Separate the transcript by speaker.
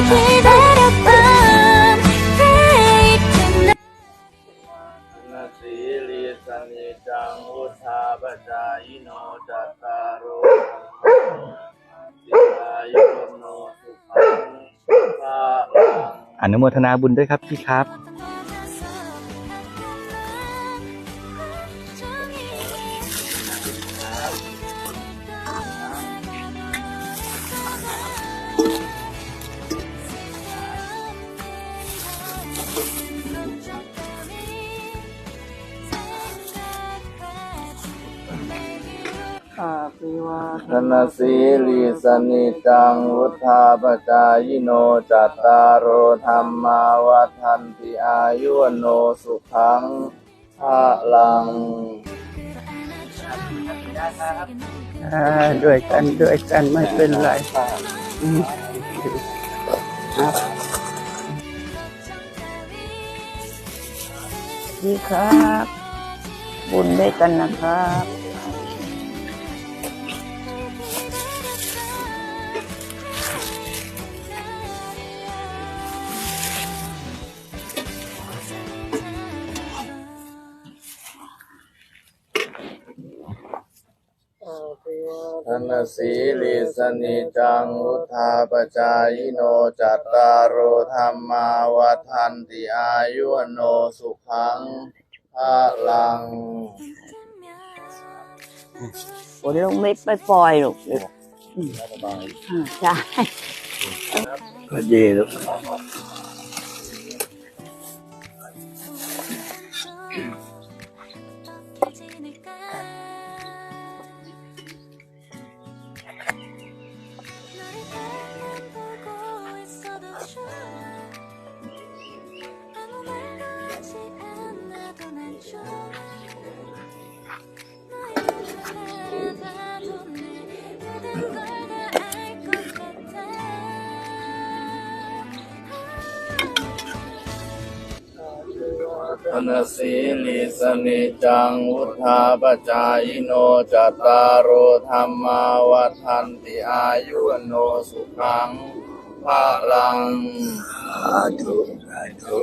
Speaker 1: อุานนสุขั
Speaker 2: อนุโมทนาบุญด้วยครับพี่ครับ
Speaker 1: ธนสีลิสนิจังวุธาปจายโนจัตตารโรธรรมาวัฏันติอายุวโนสุขังภาลัง
Speaker 3: อ่าด้วยกันด้วยกันไม่เป็นไรอืมครับดีครับ บุญด้วยกันนะครับ
Speaker 1: นสีลิสนิจังวุธาปจายโนจัตตารโรธรรมาวัฏันติอายุวโนสุขังภาลัง
Speaker 3: ฝนลงเม็ดไม่ปล่อยหรอกอืมใช่
Speaker 2: ก็ดีลูก
Speaker 1: ธนสีลิสนิจังวุธาปจายโนจัตตารโรธรรมาวัฏันติอายุโนสุขังภาลัง
Speaker 2: สาธุสาธุ